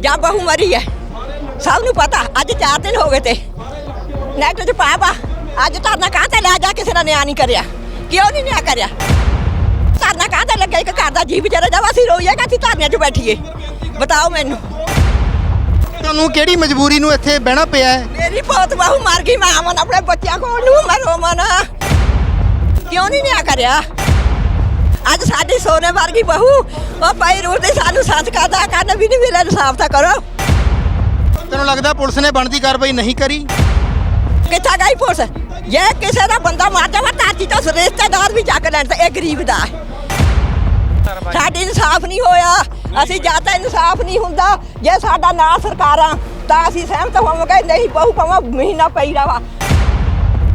ਜਾਂ ਬਹੂ ਮਰੀ ਹੈ ਸਭ ਨੂੰ ਪਤਾ ਅੱਜ 4 ਦਿਨ ਹੋ ਗਏ ਤੇ। ਨੈਟ 'ਚ ਪਾਪਾ ਅੱਜ ਧਰਨਾ ਕਾਹ ਤੇ ਲੈ ਜਾ ਕਿਸੇ ਨੇ ਨਿਆਂ ਨਹੀਂ ਕਰਿਆ। ਕਿਉਂ ਨਹੀਂ ਨਿਆਂ ਕਰਿਆ? ਧਰਨਾ ਕਾਹ ਤੇ ਲੱਗਿਆ ਇੱਕ ਘਰ ਦਾ ਜੀ ਵਿਚਾਰਾ ਜਾਵਾ ਅਸੀਂ ਰੋਈਏਗਾ ਅਸੀਂ ਧਰਨਿਆਂ 'ਚ ਬੈਠੀਏ। ਬਤਾਓ ਮੈਨੂੰ। ਤੁਹਾਨੂੰ ਕਿਹੜੀ ਮਜਬੂਰੀ ਨੂੰ ਇੱਥੇ ਬਹਿਣਾ ਪਿਆ ਹੈ? ਮੇਰੀ ਬਹੁਤ ਬਹੂ ਮਰ ਗਈ ਮੈਂ ਆਵਾਂ ਆਪਣੇ ਬੱਚਿਆਂ ਕੋਲ ਨੂੰ ਮੈਂ ਰੋਵਾਂ ਨਾ ਕਿਉਂ ਨਹੀਂ ਨਿਆਂ ਕਰਿਆ? ਅੱਜ ਸਾਡੀ ਸੋਨੇ ਵਰਗੀ ਬਹੂ ਉਹ ਭਾਈ ਰੂਹ ਦੇ ਸਾਨੂੰ ਸੱਚ ਕਰਦਾ ਕਰਨ ਵੀ ਨਹੀਂ ਮਿਲਿਆ ਇਨਸਾਫ ਤਾਂ ਕਰੋ। ਤੁਹਾਨੂੰ ਲੱਗਦਾ ਪੁਲਿਸ ਨੇ ਬਣਦੀ ਕਾਰਵਾਈ ਨਹੀਂ ਕਰੀ? ਕਿੱਥਾ ਗਈ ਪੁਲਿਸ? ਜੇ ਕਿਸੇ ਦਾ ਬੰਦਾ ਮਾਰ ਜਾਵਾ ਤੋਂ ਰਿਸ਼ਤੇਦਾਰ ਵੀ ਚੱਕ ਲੈਣ ਤੇ ਇਹ ਗਰੀਬ ਦਾ। ਹੈ। ਸਾਡੀ ਇਨਸਾਫ ਨਹੀਂ ਹੋਇਆ। ਅਸੀਂ ਜਾਂ ਤਾਂ ਇਨਸਾਫ ਨਹੀਂ ਹੁੰਦਾ। ਜੇ ਸਾਡਾ ਨਾ ਸਰਕਾਰਾਂ ਤਾਂ ਅਸੀਂ ਸਹਿਮਤ ਹੋਵਾਂਗੇ ਨਹੀਂ ਬਹੁ ਪਵਾ ਮਹੀਨਾ ਪਈ ਰਵਾ।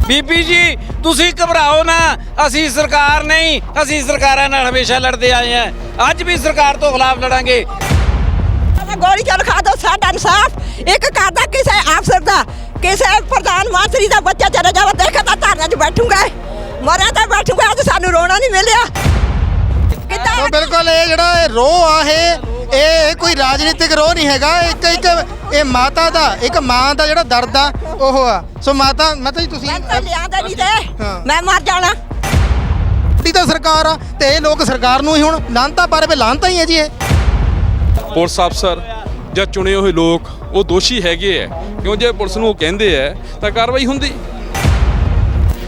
ਬੀਬੀ ਜੀ ਤੁਸੀਂ ਘਬਰਾਓ ਨਾ। ਅਸੀਂ ਸਰਕਾਰ ਨਹੀਂ ਅਸੀਂ ਸਰਕਾਰਾਂ ਨਾਲ ਹਮੇਸ਼ਾ ਲੜਦੇ ਆਏ ਹਾਂ। ਅੱਜ ਵੀ ਸਰਕਾਰ ਤੋਂ ਖਿਲਾਫ ਲੜਾਂਗੇ। ਗੋਲੀ ਚੱਲ ਖਾ ਦੋ ਸਾਡਾ ਇਨਸਾਫ। ਇੱਕ ਕਰਦਾ ਕਿਸੇ ਅਫਸਰ ਦਾ ਕਿਸੇ ਪ੍ਰਧਾਨ ਮੰਤਰੀ ਦਾ ਬੱਚਾ ਚਲਾ ਜਾਵਾ ਦੇਖਾ ਤਾਂ ਧਰਨੇ 'ਚ ਬੈਠੂਗਾ। ਮਰਿਆ ਤਾਂ ਬੈਠੂਗਾ ਅੱਜ ਸਾਨੂੰ ਰੋਣਾ ਨਹੀਂ ਮਿਲਿਆ। ਤਾਂ ਕਿੱਦਾਂ ਬਿਲਕੁਲ ਇਹ ਜਿਹੜਾ ਇਹ ਰੋਹ ਆ ਇਹ ਇਹ ਕੋਈ ਰਾਜਨੀਤਿਕ ਰੋਹ ਨਹੀਂ ਹੈਗਾ। ਇੱਕ ਇੱਕ ਇਹ ਮਾਤਾ ਦਾ ਇੱਕ ਮਾਂ ਦਾ ਜਿਹੜਾ ਦਰਦ ਆ ਉਹ ਆ। ਸੋ ਮਾਤਾ ਮਾਤਾ ਜੀ ਤੁਸੀਂ ਮੈਂ ਤਾਂ ਲਿਆਂਦਾ ਨਹੀਂ ਤੇ। ਹਾਂ। ਮੈਂ ਮਰ ਜਾਣਾ। ਸਾਡੀ ਤਾਂ ਸਰਕਾਰ ਆ ਤੇ ਇਹ ਲੋਕ ਸਰਕਾਰ ਨੂੰ ਹੀ ਹੁਣ ਲਾਂਤਾ ਪਰ ਵੇ ਲਾਂਤਾ ਹੀ ਹੈ ਜੀ ਇਹ। ਪੁਲਿਸ ਅਫਸਰ ਜਾਂ ਚੁਣੇ ਹੋਏ ਲੋਕ ਉਹ ਦੋਸ਼ੀ ਹੈਗੇ ਐ। ਕਿਉਂ ਜੇ ਪੁਲਿਸ ਨੂੰ ਉਹ ਕਹਿੰਦੇ ਐ ਤਾਂ ਕਾਰਵਾਈ ਹੁੰਦੀ।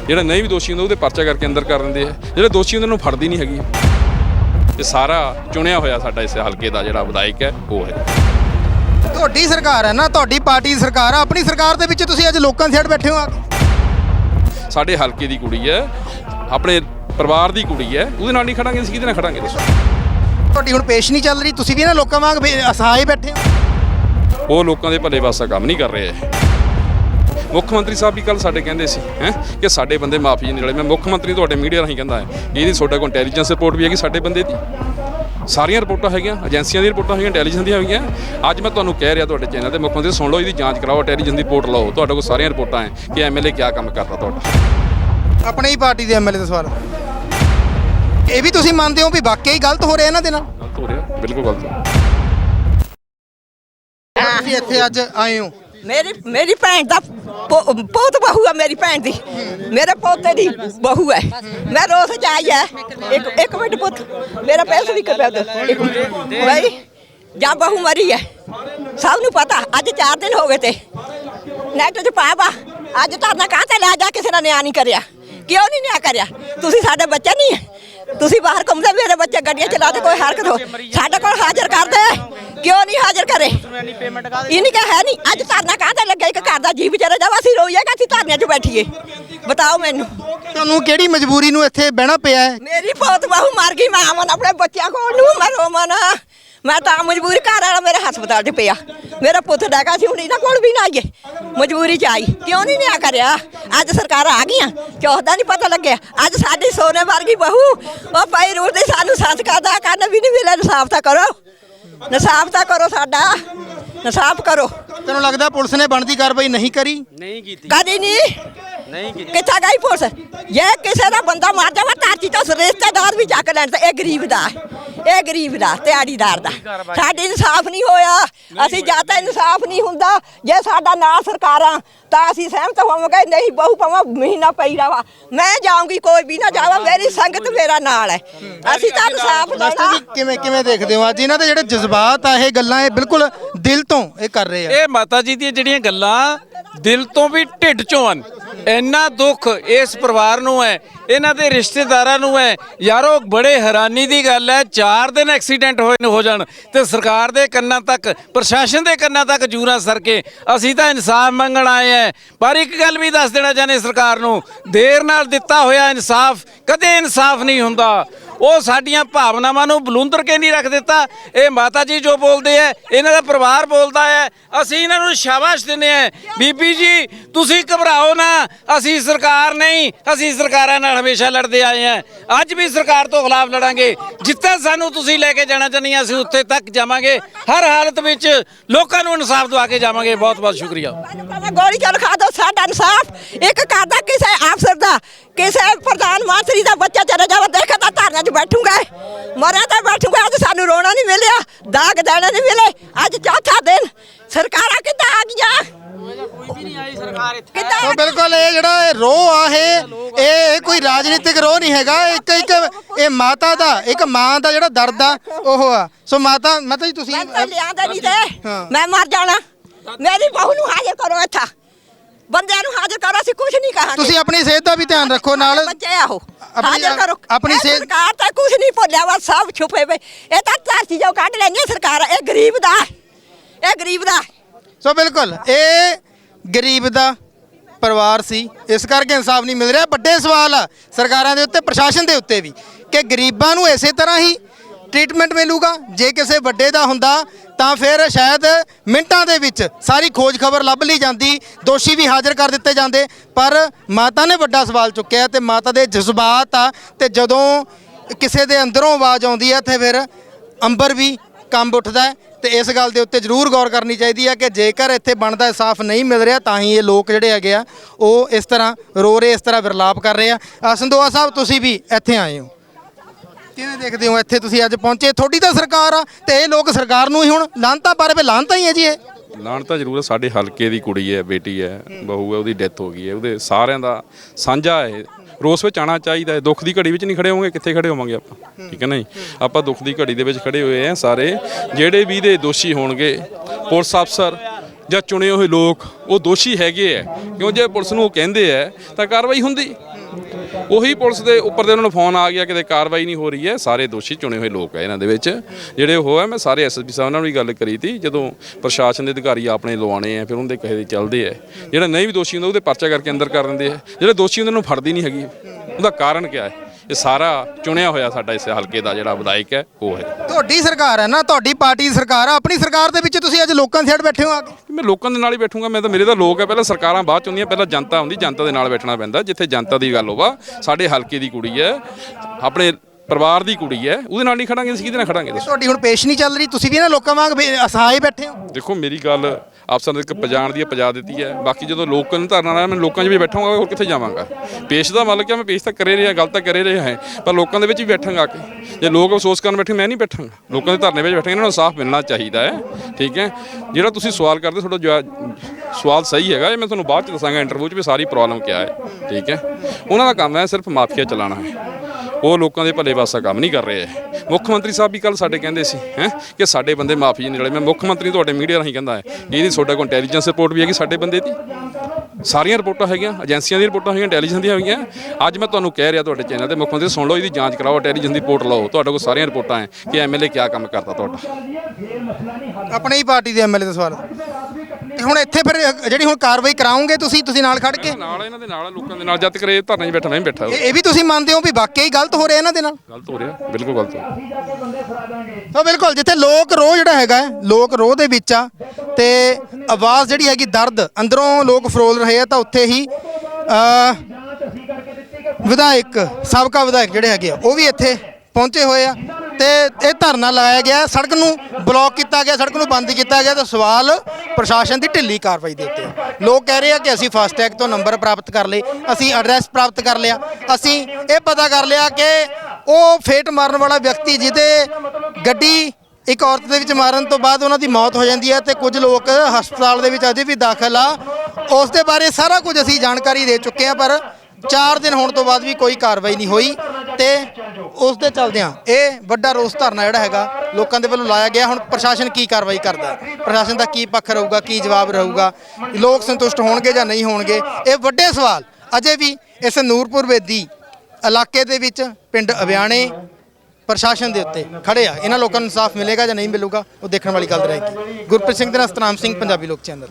ਜਿਹੜਾ ਨਹੀਂ ਵੀ ਦੋਸ਼ੀ ਹੁੰਦਾ ਉਹਦੇ ਪਰਚਾ ਕਰਕੇ ਅੰਦਰ ਕਰ ਦਿੰਦੇ ਐ। ਜਿਹੜੇ ਦੋਸ਼ੀ ਉਹਨੂੰ ਫੜਦੀ ਨਹੀਂ ਹੈਗੀ। ਇਹ ਸਾਰਾ ਚੁਣਿਆ ਹੋਇਆ ਸਾਡਾ ਇਸ ਹਲਕੇ ਦਾ ਜਿਹੜਾ ਵਿਧਾਇਕ ਹੈ ਉਹ ਹੈ। ਤੁਹਾਡੀ ਸਰਕਾਰ ਹੈ ਨਾ ਤੁਹਾਡੀ ਪਾਰਟੀ ਦੀ ਸਰਕਾਰ ਆ। ਆਪਣੀ ਸਰਕਾਰ ਦੇ ਵਿੱਚ ਤੁਸੀਂ ਅੱਜ ਲੋਕਾਂ ਦੀ ਸਾਈਡ ਬੈਠੇ ਹੋ ਆ। ਕੇ। ਸਾਡੇ ਹਲਕੇ ਦੀ ਕੁੜੀ ਹੈ ਆਪਣੇ ਪਰਿਵਾਰ ਦੀ ਕੁੜੀ ਹੈ ਉਹਦੇ ਨਾਲ ਨਹੀਂ ਖੜਾਂਗੇ ਅਸੀਂ ਕਿਹਦੇ ਨਾਲ ਖੜਾਂਗੇ ਦੱਸੋ। ਤੁਹਾਡੀ ਹੁਣ ਪੇਸ਼ ਨਹੀਂ ਚੱਲ ਰਹੀ ਤੁਸੀਂ ਵੀ ਇਹਨਾਂ ਲੋਕਾਂ ਵਾਂਗ ਬੇ- ਅਸਹਾਏ ਬੈਠੇ ਹੋ। ਉਹ ਲੋਕਾਂ ਦੇ ਭਲੇ ਵਾਸਤੇ ਕੰਮ ਨਹੀਂ ਕਰ ਰਹੇ ਮੁੱਖ ਮੰਤਰੀ ਸਾਹਿਬ ਵੀ ਕੱਲ ਸਾਡੇ ਕਹਿੰਦੇ ਸੀ ਹੈ ਕਿ ਸਾਡੇ ਬੰਦੇ ਮਾਫੀ ਨਹੀਂ ਰਲੇ ਮੈਂ ਮੁੱਖ ਮੰਤਰੀ ਤੁਹਾਡੇ ਮੀਡੀਆ ਰਾਹੀਂ ਕਹਿੰਦਾ ਹੈ ਇਹਦੀ ਤੁਹਾਡੇ ਕੋਲ ਇੰਟੈਲੀਜੈਂਸ ਰਿਪੋਰਟ ਵੀ ਹੈਗੀ ਸਾਡੇ ਬੰਦੇ ਦੀ। ਸਾਰੀਆਂ ਰਿਪੋਰਟਾਂ ਹੈਗੀਆਂ ਏਜੰਸੀਆਂ ਦੀਆਂ ਰਿਪੋਰਟਾਂ ਹੈਗੀਆਂ ਇੰਟੈਲੀਜੈਂਸ ਦੀਆਂ ਹੈਗੀਆਂ। ਅੱਜ ਮੈਂ ਤੁਹਾਨੂੰ ਕਹਿ ਰਿਹਾ ਤੁਹਾਡੇ ਚੈਨਲ ਤੇ ਮੁੱਖ ਮੰਤਰੀ ਸੁਣ ਲਓ ਇਹਦੀ ਜਾਂਚ ਕਰਾਓ ਇੰਟੈਲੀਜੈਂਸ ਦੀ ਰਿਪੋਰਟ ਲਓ। ਤੁਹਾਡੇ ਕੋਲ ਸਾਰੀਆਂ ਰਿਪੋਰਟਾਂ ਹੈ ਕਿ ਐਮਐਲਏ ਕੀ ਕੰਮ ਕਰਦਾ ਤੁਹਾਡਾ। ਆਪਣੀ ਹੀ ਪਾਰਟੀ ਦੇ ਐਮਐਲਏ ਦਾ ਸਵਾਲ। ਇਹ ਵੀ ਤੁਸੀਂ ਮੰਨਦੇ ਹੋ ਵੀ ਵਾਕਈ ਗਲਤ ਹੋ ਰਿਹਾ ਇਹਨਾਂ ਦੇ ਨਾਲ? ਗਲਤ ਹੋ ਰਿਹਾ ਬਿਲਕੁਲ ਗਲਤ ਹੈ ਤੁਸੀਂ ਇੱਥੇ ਅੱਜ ਆਏ ਹੋ। ਮੇਰੀ ਮੇਰੀ ਭੈਣ ਦਾ ਪੋ- ਬਹੁਤ ਬਹੂ ਹੈ ਮੇਰੀ ਭੈਣ ਦੀ। ਮੇਰੇ ਪੋਤੇ ਦੀ ਬਹੂ ਹੈ। ਮੈਂ ਰੋਜ਼ ਜਾਈ ਹੈ ਇੱਕ ਇੱਕ ਮਿੰਟ ਪੁੱਤ, ਮੇਰਾ ਪੈਸਾ ਵੀ ਕਰ ਦੋ ਇੱਕ ਭਾਈ ਜਾਂ ਬਹੂ ਮਰੀ ਹੈ। ਸਭ ਨੂੰ ਪਤਾ, ਅੱਜ 4 ਦਿਨ ਹੋ ਗਏ ਤੇ। ਨੈਟ 'ਚ ਪਾਪਾ ਅੱਜ ਧਰਨਾ ਕਾਹ ਤੇ ਲੈ ਜਾ ਕਿਸੇ ਨੇ ਨਿਆਂ ਨਹੀਂ ਕਰਿਆ। ਕਿਉਂ ਨਹੀਂ ਨਿਆ ਕਰਿਆ? ਤੁਸੀਂ ਸਾਡੇ ਬੱਚੇ ਨਹੀਂ ਤੁਸੀਂ ਬਾਹਰ ਘੁੰਮਦੇ, ਮੇਰੇ ਬੱਚੇ ਗੱਡੀਆਂ ਚਲਾਦੇ ਕੋਈ ਹਰਕਤ ਹੋ। ਸਾਡੇ ਕੋਲ ਹਾਜ਼ਰ ਕਰਦੇ ਕਿਉਂ ਨਹੀਂ ਹਾਜ਼ਰ ਕਰੇ ਇਹ ਨਹੀਂ ਕਹ ਹੈ ਨਹੀਂ। ਅੱਜ ਧਰਨਾ ਕਾਹਦਾ ਲੱਗਿਆ? ਇੱਕ ਘਰ ਦਾ ਜੀ ਵਿਚਾਰਾ ਜਾਵਾ ਅਸੀਂ ਰੋਈਏਗਾ ਅਸੀਂ ਧਰਨਿਆਂ 'ਚ ਬੈਠੀਏ। ਬਤਾਓ ਮੈਨੂੰ। ਤੁਹਾਨੂੰ ਕਿਹੜੀ ਮਜਬੂਰੀ ਨੂੰ ਇੱਥੇ ਬਹਿਣਾ ਪਿਆ ਹੈ? ਮੇਰੀ ਬਹੁਤ ਬਹੂ ਮਰ ਗਈ ਮੈਂ ਆਵਾਂ ਆਪਣੇ ਬੱਚਿਆਂ ਕੋਲ ਨੂੰ ਮੈਂ ਰੋਵਾਂ ਨਾ। ਮੈਂ ਤਾਂ ਮਜਬੂਰੀ ਘਰ ਵਾਲਾ ਮੇਰੇ ਹਸਪਤਾਲ 'ਚ ਪਿਆ। ਮੇਰਾ ਪੁੱਤ ਡਾਗਾ ਸੀ ਹੁਣ ਇਹਨਾਂ ਕੋਲ ਵੀ ਨਾ ਆਈਏ। ਮਜਬੂਰੀ 'ਚ ਆਈ। ਕਿਉਂ ਨਹੀਂ ਨਿਆ ਕਰਿਆ? ਅੱਜ ਸਰਕਾਰਾਂ ਆ ਗਈਆਂ। ਚੌਥਾ ਨਹੀਂ ਪਤਾ ਲੱਗਿਆ। ਅੱਜ ਸਾਡੀ ਸੋਨੇ ਵਰਗੀ ਬਹੂ ਉਹ ਭਾਈ ਰੂਹ ਦੇ ਸਾਨੂੰ ਸੱਚ ਕਰਦਾ ਕਰਨ ਵੀ ਨਹੀਂ ਮਿਲਿਆ ਇਨਸਾਫ ਤਾਂ ਕਰੋ। ਇਨਸਾਫ ਤਾਂ ਕਰੋ ਸਾਡਾ। ਇਨਸਾਫ ਕਰੋ। ਤੁਹਾਨੂੰ ਲੱਗਦਾ ਪੁਲਿਸ ਨੇ ਬਣਦੀ ਕਾਰਵਾਈ ਨਹੀਂ ਕਰੀ? ਨਹੀਂ ਕੀਤੀ। ਕਦੀ ਨਹੀਂ ਨਹੀਂ ਕੀਤੀ। ਕਿੱਥਾ ਗਈ ਪੁਲਿਸ? ਜੇ ਕਿਸੇ ਦਾ ਬੰਦਾ ਮਾਰ ਜਾਵਾ ਤੋਂ ਰਿਸ਼ਤੇਦਾਰ ਵੀ ਚੱਕ ਲੈਣ ਤੇ ਇਹ ਗਰੀਬ ਦਾ। ਇਹ ਗਰੀਬ ਦਾ ਦਿਹਾੜੀਦਾਰ ਦਾ। ਸਾਡੀ ਇਨਸਾਫ ਨਹੀਂ ਹੋਇਆ। ਅਸੀਂ ਜਾਂ ਤਾਂ ਇਨਸਾਫ ਨਹੀਂ ਹੁੰਦਾ। ਜੇ ਸਾਡਾ ਨਾ ਸਰਕਾਰਾਂ ਤਾਂ ਅਸੀਂ ਸਹਿਮਤ ਹੋਵਾਂਗੇ ਨਹੀਂ ਬਹੁ ਪਵਾ ਮਹੀਨਾ ਪਈ ਰਵਾ। ਮੈਂ ਜਾਊਂਗੀ ਕੋਈ ਵੀ ਨਾ ਜਾਵਾ ਮੇਰੀ ਸੰਗਤ ਮੇਰਾ ਨਾਲ ਹੈ। ਅਸੀਂ ਤਾਂ ਇਨਸਾਫ ਜੀ ਕਿਵੇਂ ਕਿਵੇਂ ਦੇਖਦੇ ਹੋ? ਅੱਜ ਇਹਨਾਂ ਦੇ ਜਿਹੜੇ ਜਜ਼ਬਾਤ ਆ ਇਹ ਗੱਲਾਂ ਇਹ ਬਿਲਕੁਲ ਦਿਲ ਤੋਂ ਇਹ ਕਰ ਰਹੇ ਆ। ਇਹ ਮਾਤਾ ਜੀ ਦੀਆਂ ਜਿਹੜੀਆਂ ਗੱਲਾਂ ਦਿਲ ਤੋਂ ਵੀ ਢਿੱਡ ਚੋਂ ਹਨ। ਇੰਨਾ ਦੁੱਖ ਇਸ ਪਰਿਵਾਰ ਨੂੰ ਹੈ, ਇਹਨਾਂ ਦੇ ਰਿਸ਼ਤੇਦਾਰਾਂ ਨੂੰ ਹੈ। ਯਾਰੋ, ਬੜੇ ਹੈਰਾਨੀ ਦੀ ਗੱਲ ਹੈ 4 ਦਿਨ ਐਕਸੀਡੈਂਟ ਹੋਏ ਨੇ ਹੋ ਜਾਣ ਤੇ ਸਰਕਾਰ ਦੇ ਕੰਨਾਂ ਤੱਕ, ਪ੍ਰਸ਼ਾਸਨ ਦੇ ਕੰਨਾਂ ਤੱਕ ਜੂਰਾ ਸਰ ਕੇ ਅਸੀਂ ਤਾਂ ਇਨਸਾਫ ਮੰਗਣ ਆਏ ਹੈ। ਪਰ ਇੱਕ ਗੱਲ ਵੀ ਦੱਸ ਦੇਣਾ ਚਾਹੁੰਦੇ ਸਰਕਾਰ ਨੂੰ, ਦੇਰ ਨਾਲ ਦਿੱਤਾ ਹੋਇਆ ਇਨਸਾਫ ਕਦੇ ਇਨਸਾਫ ਨਹੀਂ ਹੁੰਦਾ। ਉਹ ਸਾਡੀਆਂ ਭਾਵਨਾਵਾਂ ਨੂੰ ਬਲੁੰਦਰ ਕੇ ਨਹੀਂ ਰੱਖ ਦਿੱਤਾ। ਇਹ ਮਾਤਾ ਜੀ ਜੋ ਬੋਲਦੇ ਐ, ਇਹਨਾਂ ਦਾ ਪਰਿਵਾਰ ਬੋਲਦਾ ਹੈ ਅਸੀਂ ਇਹਨਾਂ ਨੂੰ ਸ਼ਾਬਾਸ਼ ਦਿੰਦੇ ਆ ਬੀਬੀ ਜੀ, ਤੁਸੀਂ ਘਬਰਾਓ ਨਾ। ਅਸੀਂ ਸਰਕਾਰ ਨਹੀਂ, ਅਸੀਂ ਸਰਕਾਰਾਂ ਨਾਲ ਹਮੇਸ਼ਾ ਲੜਦੇ ਆਏ ਆ ਅੱਜ ਵੀ ਸਰਕਾਰ ਤੋਂ ਖਿਲਾਫ ਲੜਾਂਗੇ। ਜਿੱਥੇ ਸਾਨੂੰ ਤੁਸੀਂ ਲੈ ਕੇ ਜਾਣਾ ਚਾਹੁੰਦੀਆਂ ਅਸੀਂ ਉੱਥੇ ਤੱਕ ਜਾਵਾਂਗੇ। ਹਰ ਹਾਲਤ ਵਿੱਚ ਲੋਕਾਂ ਨੂੰ ਇਨਸਾਫ ਦਵਾ ਕੇ ਜਾਵਾਂਗੇ। ਬਹੁਤ ਬਹੁਤ ਸ਼ੁਕਰੀਆ। ਗੋਲੀ ਚੱਲ ਖਾ ਦੋ, ਸਾਡਾ ਇਨਸਾਫ। ਇੱਕ ਕਰਦਾ ਕਿਸੇ ਅਫਸਰ ਦਾ, ਕਿਸੇ ਪ੍ਰਧਾਨ ਮੰਤਰੀ ਦਾ ਬੱਚਾ ਚਲਾ ਜਾਵਾ, ਦੇਖਾ ਤਾਂ ਅੱਜ ਬੈਠੂਗਾ ਮਰਿਆ ਤਾਂ ਬੈਠੂਗਾ ਅੱਜ ਸਾਨੂੰ ਰੋਣਾ ਨਹੀਂ ਮਿਲਿਆ ਦਾਗ ਦੇਣਾ ਨਹੀਂ ਮਿਲੇ। ਅੱਜ ਚੌਥਾ ਦਿਨ ਸਰਕਾਰਾਂ ਕਿੱਦਾਂ ਆ ਗਈਆਂ? ਤੋ ਬਿਲਕੁਲ ਇਹ ਜਿਹੜਾ ਇਹ ਰੋਹ ਆ ਇਹ ਇਹ ਕੋਈ ਰਾਜਨੀਤਿਕ ਰੋਹ ਨਹੀਂ ਹੈਗਾ। ਇੱਕ ਇੱਕ ਇਹ ਮਾਤਾ ਦਾ ਇੱਕ ਮਾਂ ਦਾ ਜਿਹੜਾ ਦਰਦ ਆ ਉਹ ਆ। ਸੋ ਮਾਤਾ ਮਤਲਬ ਤੁਸੀਂ ਮੈਂ ਮਰ ਜਾਣਾ। ਮੇਰੀ ਬਹੂ ਨੂੰ ਹਾਜ਼ਰ ਕਰੋ ਇੱਥਾ। ਬੰਦਿਆਂ ਨੂੰ ਕਰੋ ਅਸੀਂ ਕੁਝ ਨਹੀਂ ਕਹਾਂਗੇ। ਤੁਸੀਂ ਆਪਣੀ ਸਿਹਤ ਦਾ ਵੀ ਧਿਆਨ ਰੱਖੋ ਨਾਲ। ਬੱਚੇ ਆਹੋ। ਆਪਣੀ- ਹਾਜ਼ਰ ਕਰੋ। ਆਪਣੀ ਇਹ ਸਿਹਤ- ਸਰਕਾਰ ਤਾਂ ਕੁਝ ਨਹੀਂ ਭੁੱਲਿਆ ਵਾ ਸਭ ਛੁਪੇ ਵੇ। ਇਹ ਤਾਂ ਧਰਤੀ ਜੋ ਕੱਢ ਲੈਣੀ ਸਰਕਾਰ। ਇਹ ਗਰੀਬ ਦਾ। ਇਹ ਗਰੀਬ ਦਾ। ਸੋ ਬਿਲਕੁਲ ਇਹ ਗਰੀਬ ਦਾ ਪਰਿਵਾਰ ਸੀ। ਇਸ ਕਰਕੇ ਇਨਸਾਫ ਨਹੀਂ ਮਿਲ ਰਿਹਾ। ਵੱਡੇ ਸਵਾਲ ਆ ਸਰਕਾਰਾਂ ਦੇ ਉੱਤੇ ਪ੍ਰਸ਼ਾਸਨ ਦੇ ਉੱਤੇ ਵੀ ਕਿ ਗਰੀਬਾਂ ਨੂੰ ਇਸੇ ਤਰ੍ਹਾਂ ਹੀ ਟ੍ਰੀਟਮੈਂਟ ਮਿਲੂਗਾ? ਜੇ ਕਿਸੇ ਵੱਡੇ ਦਾ ਹੁੰਦਾ ਤਾਂ ਫਿਰ ਸ਼ਾਇਦ ਮਿੰਟਾਂ ਦੇ ਵਿੱਚ ਸਾਰੀ ਖੋਜ ਖਬਰ ਲੱਭ ਲਈ ਜਾਂਦੀ, ਦੋਸ਼ੀ ਵੀ ਹਾਜ਼ਰ ਕਰ ਦਿੱਤੇ ਜਾਂਦੇ, ਪਰ ਮਾਤਾ ਨੇ ਵੱਡਾ ਸਵਾਲ ਚੁੱਕਿਆ ਤੇ ਮਾਤਾ ਦੇ ਜਜ਼ਬਾਤ ਆ ਤੇ ਜਦੋਂ ਕਿਸੇ ਦੇ ਅੰਦਰੋਂ ਆਵਾਜ਼ ਆਉਂਦੀ ਹੈ ਤੇ ਫਿਰ ਅੰਬਰ ਵੀ ਕੰਬ ਉੱਠਦਾ ਹੈ ਤੇ ਇਸ ਗੱਲ ਦੇ ਉੱਤੇ ਜ਼ਰੂਰ ਗੌਰ ਕਰਨੀ ਚਾਹੀਦੀ ਹੈ ਕਿ ਜੇਕਰ ਇੱਥੇ ਬਣਦਾ ਇਨਸਾਫ ਨਹੀਂ ਮਿਲ ਰਿਹਾ, ਤਾਂ ਹੀ ਇਹ ਲੋਕ ਜਿਹੜੇ ਹੈਗੇ ਆ, ਉਹ ਇਸ ਤਰ੍ਹਾਂ ਰੋ ਰਹੇ, ਇਸ ਤਰ੍ਹਾਂ ਵਿਰਲਾਪ ਕਰ ਰਹੇ ਆ। ਸੰਦੋਆ ਸਾਹਿਬ, ਤੁਸੀਂ ਵੀ ਇੱਥੇ ਆਏ ਹੋ। ਕਿਵੇਂ ਦੇਖਦੇ ਹੋ, ਇੱਥੇ ਤੁਸੀਂ ਅੱਜ ਪਹੁੰਚੇ, ਤੁਹਾਡੀ ਤਾਂ ਸਰਕਾਰ ਆ ਤੇ ਇਹ ਲੋਕ ਸਰਕਾਰ ਨੂੰ ਹੀ ਹੁਣ ਲਾਂਤਾ ਪਰ ਵੇ ਲਾਂਤਾ ਹੀ ਹੈ ਜੀ ਇਹ। ਲਾਣ ਤਾਂ ਜ਼ਰੂਰ ਹੈ, ਸਾਡੇ ਹਲਕੇ ਦੀ ਕੁੜੀ ਹੈ, ਬੇਟੀ ਹੈ, ਬਹੂ ਹੈ, ਉਹਦੀ ਡੈਥ ਹੋ ਗਈ ਹੈ, ਉਹਦੇ ਸਾਰਿਆਂ ਦਾ ਸਾਂਝਾ ਹੈ ਰੋਸ ਵਿੱਚ ਆਣਾ ਚਾਹੀਦਾ ਹੈ, ਦੁੱਖ ਦੀ ਘੜੀ ਵਿੱਚ ਨਹੀਂ ਖੜੇ ਹੋਵਾਂਗੇ, ਕਿੱਥੇ ਖੜੇ ਹੋਵਾਂਗੇ ਆਪਾਂ, ਠੀਕ ਹੈ ਨਾ ਜੀ ਆਪਾਂ ਦੁੱਖ ਦੀ ਘੜੀ ਦੇ ਵਿੱਚ ਖੜੇ ਹੋਏ ਆ ਸਾਰੇ, ਜਿਹੜੇ ਵੀ ਦੇ ਦੋਸ਼ੀ ਹੋਣਗੇ, ਪੁਲਿਸ ਅਫਸਰ ਜਾਂ ਚੁਣੇ ਹੋਏ ਲੋਕ, ਉਹ ਦੋਸ਼ੀ ਹੈਗੇ ਆ ਕਿਉਂ ਜੇ ਪੁਲਿਸ ਨੂੰ ਉਹ ਕਹਿੰਦੇ ਆ ਤਾਂ ਕਾਰਵਾਈ ਹੁੰਦੀ। ਉਹੀ ਪੁਲਿਸ ਦੇ ਉੱਪਰ ਦੇ ਉਹਨਾਂ ਨੂੰ ਫੋਨ ਆ ਗਿਆ, ਕਿਤੇ ਕਾਰਵਾਈ ਨਹੀਂ ਹੋ ਰਹੀ ਹੈ। ਸਾਰੇ ਦੋਸ਼ੀ ਚੁਣੇ ਹੋਏ ਲੋਕ ਹੈ ਇਹਨਾਂ ਦੇ ਵਿੱਚ। ਜਿਹੜੇ ਉਹ ਹੈ ਮੈਂ ਸਾਰੇ ਐਸਐਸਪੀ ਸਾਹਿਬ ਨਾਲ ਵੀ ਗੱਲ ਕਰੀ ਤੀ, ਜਦੋਂ ਪ੍ਰਸ਼ਾਸਨ ਦੇ ਅਧਿਕਾਰੀ ਆਪਣੇ ਲਵਾਉਣੇ ਆ, ਫਿਰ ਉਹਨਾਂ ਦੇ ਕਹੇ ਦੇ ਚੱਲਦੇ ਆ। ਜਿਹੜਾ ਨਹੀਂ ਵੀ ਦੋਸ਼ੀ ਹੁੰਦਾ, ਉਹਦੇ ਪਰਚਾ ਕਰਕੇ ਅੰਦਰ ਕਰ ਦਿੰਦੇ ਆ। ਜਿਹੜੇ ਦੋਸ਼ੀ ਉਹਨਾਂ ਨੂੰ ਫੜਦੀ ਨਹੀਂ ਹੈਗੀ। ਉਹਦਾ ਕਾਰਨ ਕੀ ਹੈ? ਇਹ ਸਾਰਾ ਚੁਣਿਆ ਹੋਇਆ ਸਾਡਾ ਇਸ ਹਲਕੇ ਦਾ ਜਿਹੜਾ ਵਿਧਾਇਕ ਹੈ ਉਹ ਹੈ। ਤੁਹਾਡੀ ਸਰਕਾਰ ਹੈ ਨਾ ਤੁਹਾਡੀ ਪਾਰਟੀ ਦੀ ਸਰਕਾਰ ਆ ਆਪਣੀ ਸਰਕਾਰ ਦੇ ਵਿੱਚ ਤੁਸੀਂ ਅੱਜ ਲੋਕਾਂ ਦੀ ਸਾਈਡ ਬੈਠੇ ਹੋ ਆ ਕੇ ਮੈਂ ਲੋਕਾਂ ਦੇ ਨਾਲ ਹੀ ਬੈਠੂੰਗਾ ਮੈਂ ਤਾਂ ਮੇਰੇ ਤਾਂ ਲੋਕ ਹੈ ਪਹਿਲਾਂ ਸਰਕਾਰਾਂ ਬਾਅਦ ਚ ਹੁੰਦੀਆਂ ਪਹਿਲਾਂ ਜਨਤਾ ਹੁੰਦੀ ਜਨਤਾ ਦੇ ਨਾਲ ਬੈਠਣਾ ਪੈਂਦਾ ਜਿੱਥੇ ਜਨਤਾ ਦੀ ਗੱਲ ਹੋਵਾ ਸਾਡੇ ਹਲਕੇ ਦੀ ਕੁੜੀ ਹੈ ਆਪਣੇ ਪਰਿਵਾਰ ਦੀ ਕੁੜੀ ਹੈ ਉਹਦੇ ਨਾਲ ਨਹੀਂ ਖੜਾਂਗੇ ਅਸੀਂ ਕਿਹਦੇ ਨਾਲ ਖੜਾਂਗੇ? ਦੱਸੋ ਤੁਹਾਡੀ ਹੁਣ ਪੇਸ਼ ਨਹੀਂ ਚੱਲ ਰਹੀ ਤੁਸੀਂ ਵੀ ਇਹਨਾਂ ਲੋਕਾਂ ਵਾਂਗ ਬੇ- ਅਸਹਾਏ ਬੈਠੇ ਹੋ। ਦੇਖੋ ਮੇਰੀ ਗੱਲ ਅਫਸਰਾਂ ਦੇ ਇੱਕ ਪਜਾਣ ਦੀ ਹੈ, ਪਜਾ ਦਿੱਤੀ ਹੈ। ਬਾਕੀ ਜਦੋਂ ਲੋਕਾਂ ਨੂੰ ਧਰਨਾ ਲਾਇਆ ਮੈਂ ਲੋਕਾਂ 'ਚ ਵੀ ਬੈਠਾਂਗਾ ਹੋਰ ਕਿੱਥੇ ਜਾਵਾਂਗਾ? ਪੇਸ਼ ਦਾ ਮਤਲਬ ਕਿ ਮੈਂ ਪੇਸ਼ ਤਾਂ ਕਰੇ ਰਿਹਾ ਗਲਤ ਤਾਂ ਕਰੇ ਰਿਹਾ ਹੈ ਪਰ ਲੋਕਾਂ ਦੇ ਵਿੱਚ ਵੀ ਬੈਠਾਂਗਾ ਆ ਕੇ ਜੇ ਲੋਕ ਅਫਸੋਸ ਕਰਨ ਬੈਠੇ ਮੈਂ ਨਹੀਂ ਬੈਠਾਂਗਾ। ਲੋਕਾਂ ਦੇ ਧਰਨੇ ਵਿੱਚ ਬੈਠਾਂਗੇ ਇਹਨਾਂ ਨੂੰ ਇਨਸਾਫ ਮਿਲਣਾ ਚਾਹੀਦਾ ਹੈ ਠੀਕ ਹੈ? ਜਿਹੜਾ ਤੁਸੀਂ ਸਵਾਲ ਕਰਦੇ ਤੁਹਾਡਾ ਜਵਾ- ਸਵਾਲ ਸਹੀ ਹੈਗਾ ਇਹ ਮੈਂ ਤੁਹਾਨੂੰ ਬਾਅਦ ਚ ਦੱਸਾਂਗਾ ਇੰਟਰਵਿਊ 'ਚ ਵੀ ਸਾਰੀ ਪ੍ਰੋਬਲਮ ਕਿਆ ਹੈ ਠੀਕ ਹੈ? ਉਹਨਾਂ ਦਾ ਕੰਮ ਹੈ ਸਿਰਫ ਮਾਫੀਆ ਚਲਾਉਣਾ ਹੈ। ਉਹ ਲੋਕਾਂ ਦੇ ਭਲੇ ਵਾਸਤਾ ਕੰਮ ਨਹੀਂ ਕਰ ਰਹੇ ਹੈ ਮੁੱਖ ਮੰਤਰੀ ਸਾਹਿਬ ਵੀ ਕੱਲ ਸਾਡੇ ਕਹਿੰਦੇ ਸੀ, ਹੈ, ਕਿ ਸਾਡੇ ਬੰਦੇ ਮਾਫੀ ਨਹੀਂ ਰਲੇ। ਮੈਂ ਮੁੱਖ ਮੰਤਰੀ ਤੁਹਾਡੇ ਮੀਡੀਆ ਰਾਹੀਂ ਕਹਿੰਦਾ ਹੈ। ਇਹਦੀ ਤੁਹਾਡੇ ਕੋਲ ਇੰਟੈਲੀਜੈਂਸ ਰਿਪੋਰਟ ਵੀ ਹੈਗੀ ਸਾਡੇ ਬੰਦੇ ਦੀ। ਸਾਰੀਆਂ ਰਿਪੋਰਟਾਂ ਹੈਗੀਆਂ ਏਜੰਸੀਆਂ ਦੀਆਂ ਰਿਪੋਰਟਾਂ ਹੈਗੀਆਂ ਇੰਟੈਲੀਜੈਂਸ ਦੀਆਂ ਹੈਗੀਆਂ। ਅੱਜ ਮੈਂ ਤੁਹਾਨੂੰ ਕਹਿ ਰਿਹਾ ਤੁਹਾਡੇ ਚੈਨਲ ਤੇ, ਮੁੱਖ ਮੰਤਰੀ ਸੁਣ ਲਓ, ਇਹਦੀ ਜਾਂਚ ਕਰਾਓ ਇੰਟੈਲੀਜੈਂਸ ਦੀ ਰਿਪੋਰਟ ਲਓ। ਤੁਹਾਡੇ ਕੋਲ ਸਾਰੀਆਂ ਰਿਪੋਰਟਾਂ ਹੈ ਕਿ ਐਮਐਲਏ ਕਿਆ ਕੰਮ ਕਰਦਾ ਤੁਹਾਡਾ। ਆਪਣੀ ਹੀ ਪਾਰਟੀ ਦੇ ਐਮਐਲਏ ਦਾ ਸਵਾਲ। ਤੇ ਹੁਣ ਇੱਥੇ ਫਿਰ ਜਿਹੜੀ ਹੁਣ ਕਾਰਵਾਈ ਕਰਾਉਂਗੇ ਤੁਸੀਂ ਤੁਸੀਂ ਨਾਲ ਖੜ ਕੇ? ਨਾਲ ਇਹਨਾਂ ਦੇ ਨਾਲ ਲੋਕਾਂ ਦੇ ਨਾਲ ਜਦ ਤੱਕ ਇਹ ਧਰਨੇ 'ਚ ਵੀ ਬੈਠਾ ਇਹ ਇਹ ਵੀ ਤੁਸੀਂ ਮੰਨਦੇ ਹੋ ਵੀ ਵਾਕਈ ਹੀ ਗਲਤ ਹੋ ਰਿਹਾ ਇਹਨਾਂ ਦੇ ਨਾਲ? ਗਲਤ ਹੋ ਰਿਹਾ ਬਿਲਕੁਲ ਗਲਤ ਹੋ ਰਿਹਾ। ਤਾਂ ਬਿਲਕੁਲ ਜਿੱਥੇ ਲੋਕ ਰੋਹ ਜਿਹੜਾ ਹੈਗਾ ਹੈ, ਲੋਕ ਰੋਹ ਦੇ ਵਿੱਚ ਆ ਤੇ ਆਵਾਜ਼ ਜਿਹੜੀ ਹੈਗੀ ਦਰਦ ਅੰਦਰੋਂ ਲੋਕ ਫਰੋਲ ਰਹੇ ਆ ਤਾਂ ਉੱਥੇ ਹੀ ਅ ਵਿਧਾਇਕ ਸਾਬਕਾ ਵਿਧਾਇਕ ਜਿਹੜੇ ਹੈਗੇ ਆ ਉਹ ਵੀ ਇੱਥੇ ਪਹੁੰਚੇ ਹੋਏ ਆ। ਤੇ ਇਹ ਧਰਨਾ ਲਾਇਆ ਗਿਆ, ਸੜਕ ਨੂੰ ਬਲੌਕ ਕੀਤਾ ਗਿਆ, ਸੜਕ ਨੂੰ ਬੰਦ ਕੀਤਾ ਗਿਆ ਤਾਂ ਸਵਾਲ ਪ੍ਰਸ਼ਾਸਨ ਦੀ ਢਿੱਲੀ ਕਾਰਵਾਈ ਦੇ ਉੱਤੇ ਆ। ਲੋਕ ਕਹਿ ਰਹੇ ਆ ਕਿ ਅਸੀਂ ਫਾਸਟੈਗ ਤੋਂ ਨੰਬਰ ਪ੍ਰਾਪਤ ਕਰ ਲਏ, ਅਸੀਂ ਐਡਰੈਸ ਪ੍ਰਾਪਤ ਕਰ ਲਿਆ। ਅਸੀਂ ਇਹ ਪਤਾ ਕਰ ਲਿਆ ਕਿ ਉਹ ਫੇਟ ਮਾਰਨ ਵਾਲਾ ਵਿਅਕਤੀ ਜਿਹਦੇ ਗੱਡੀ ਇੱਕ ਔਰਤ ਦੇ ਵਿੱਚ ਮਾਰਨ ਤੋਂ ਬਾਅਦ ਉਹਨਾਂ ਦੀ ਮੌਤ ਹੋ ਜਾਂਦੀ ਹੈ ਤੇ ਕੁਝ ਲੋਕ ਹਸਪਤਾਲ ਦੇ ਵਿੱਚ ਅਜੇ ਵੀ ਦਾਖਲ ਆ। ਉਸ ਦੇ ਬਾਰੇ ਸਾਰਾ ਕੁਝ ਅਸੀਂ ਜਾਣਕਾਰੀ ਦੇ ਚੁੱਕੇ ਹਾਂ ਪਰ 4 ਦਿਨ ਹੋਣ ਤੋਂ ਬਾਅਦ ਵੀ ਕੋਈ ਕਾਰਵਾਈ ਨਹੀਂ ਹੋਈ। ਤੇ ਉਸ ਦੇ ਚਲਦਿਆਂ ਇਹ ਵੱਡਾ ਰੋਸ ਧਰਨਾ ਜਿਹੜਾ ਹੈਗਾ, ਲੋਕਾਂ ਦੇ ਵੱਲੋਂ ਲਾਇਆ ਗਿਆ। ਹੁਣ ਪ੍ਰਸ਼ਾਸਨ ਕੀ ਕਾਰਵਾਈ ਕਰਦਾ ਪ੍ਰਸ਼ਾਸਨ ਦਾ ਕੀ ਪੱਖ ਰਹੂਗਾ, ਕੀ ਜਵਾਬ ਰਹੂਗਾ? ਲੋਕ ਸੰਤੁਸ਼ਟ ਹੋਣਗੇ ਜਾਂ ਨਹੀਂ ਹੋਣਗੇ? ਇਹ ਵੱਡੇ ਸਵਾਲ। ਅਜੇ ਵੀ ਇਸ ਨੂਰਪੁਰ ਵੇਦੀ ਇਲਾਕੇ ਦੇ ਵਿੱਚ ਪਿੰਡ ਅਵਿਆਣੇ ਪ੍ਰਸ਼ਾਸਨ ਦੇ ਉੱਤੇ ਖੜੇ ਆ। ਇਹਨਾਂ ਲੋਕਾਂ ਨੂੰ ਇਨਸਾਫ ਮਿਲੇਗਾ ਜਾਂ ਨਹੀਂ ਮਿਲੂਗਾ, ਉਹ ਦੇਖਣ ਵਾਲੀ ਗੱਲ ਰਹੇਗੀ ਗੁਰਪ੍ਰੀਤ ਸਿੰਘ ਦੇ ਨਾਲ ਸਤਨਾਮ ਸਿੰਘ, ਪੰਜਾਬੀ ਲੋਕ ਚੈਨਲ।